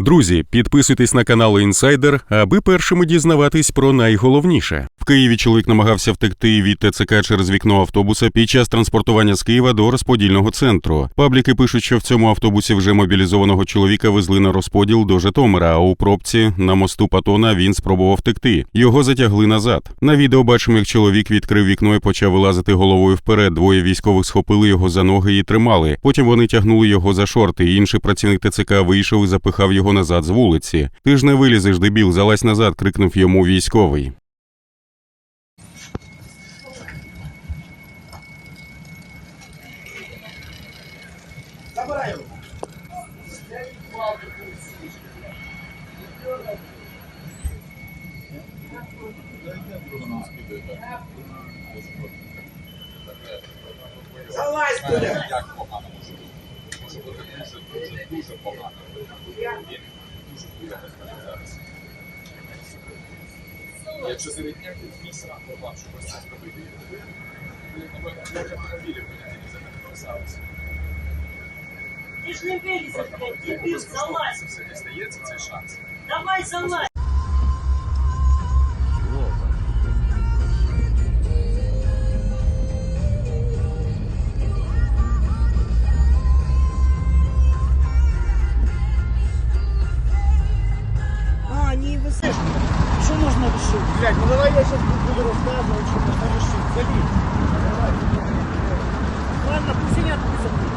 Друзі, підписуйтесь на канал Інсайдер, аби першими дізнаватись про найголовніше. В Києві чоловік намагався втекти від ТЦК через вікно автобуса під час транспортування з Києва до розподільного центру. Пабліки пишуть, що в цьому автобусі вже мобілізованого чоловіка везли на розподіл до Житомира. А у пробці на мосту Патона він спробував втекти. Його затягли назад. На відео бачимо, як чоловік відкрив вікно і почав вилазити головою вперед. Двоє військових схопили його за ноги і тримали. Потім вони тягнули його за шорти. Інший працівник ТЦК вийшов і запихав його назад з вулиці. Ти ж не вилізеш, дебіл, залазь назад, крикнув йому військовий. Залазь туди! дуже, дуже погано. Він дуже хуйово зараз. Якщо серед ніяких місць ранку план, що ось це зробити, ви, напевно, як автомобілі поняття за мене написалися. Ти ж не вилізеш, блядь, дебіл, залазь. Це все дістається, цей шанс. Давай залазь. А, Что нужно решить? Блядь, ну давай я сейчас буду рассказывать, что нужно решить. Залезь. Ладно, пусть я отпустят. Давай. Залезь.